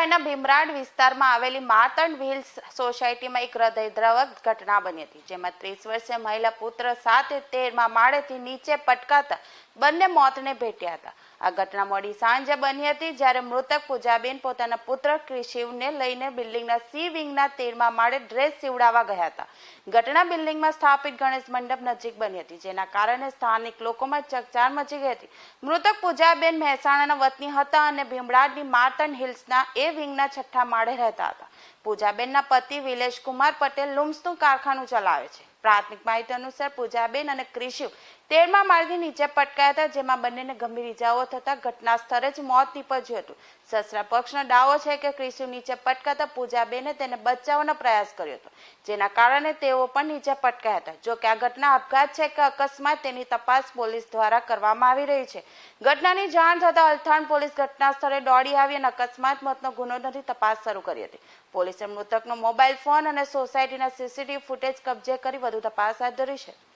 ભીમરાડ વિસ્તારમાં આવેલી માતંડ હિલ્સ સોસાયટીમાં એક હૃદયદ્રવક ઘટના બની હતી, જેમાં ત્રીસ વર્ષીય મહિલા પુત્ર સાથે તેરમાં માળેથી નીચે પટકાતા બંને મોતને ભેટ્યા હતા. આ ઘટના મોડી સાંજે બની હતી જ્યારે મૃતક પૂજાબેન પોતાના પુત્ર ક્રિશિવને લઈને બિલ્ડિંગના સી વિંગના તેરમાં માળે ડ્રેસ સીવડાવવા ગયા હતા. ઘટના બિલ્ડિંગમાં સ્થાપિત ગણેશ મંડપ નજીક બની હતી, જેના કારણે સ્થાનિક લોકોમાં ચકચાર મચી ગઈ હતી. મૃતક પૂજાબેન મહેસાણાના વતની હતા અને ભીમડાડની માર્તન હિલ્સના એ વિંગના છઠ્ઠા માળે રહેતા હતા. પૂજાબેનના પતિ વિલેશ કુમાર પટેલ લુમ્સનું કારખાનું ચલાવે છે. પ્રાથમિક માહિતી અનુસાર પૂજાબેન અને ક્રિશિવ તેરમા માર્ગે નીચે પટકાયા હતા, જેમાં બંનેને ગંભીર ઇજાઓ થતા ઘટના સ્થળે જ મોત નીપજ્યું હતું. સસરા પક્ષનો દાવો છે કે ક્રિશિવ નીચે પટકાતા પૂજાબેને તેને બચાવવાનો પ્રયાસ કર્યો હતો, જેના કારણે તેઓ પણ નીચે પટકાયા હતા. જો કે આ ઘટના આપઘાત છે કે અકસ્માત, તેની તપાસ પોલીસ દ્વારા કરવામાં આવી રહી છે. ઘટનાની જાણ થતાં અલથાણ પોલીસ ઘટના સ્થળે દોડી આવી અને અકસ્માત, મોતનો ગુનો નથી તપાસ શરૂ કરી હતી. પોલીસે મૃતકનો મોબાઈલ ફોન અને સોસાયટીના સીસીટીવી ફૂટેજ કબજે કરી વધુ તપાસ હાથ ધરી છે.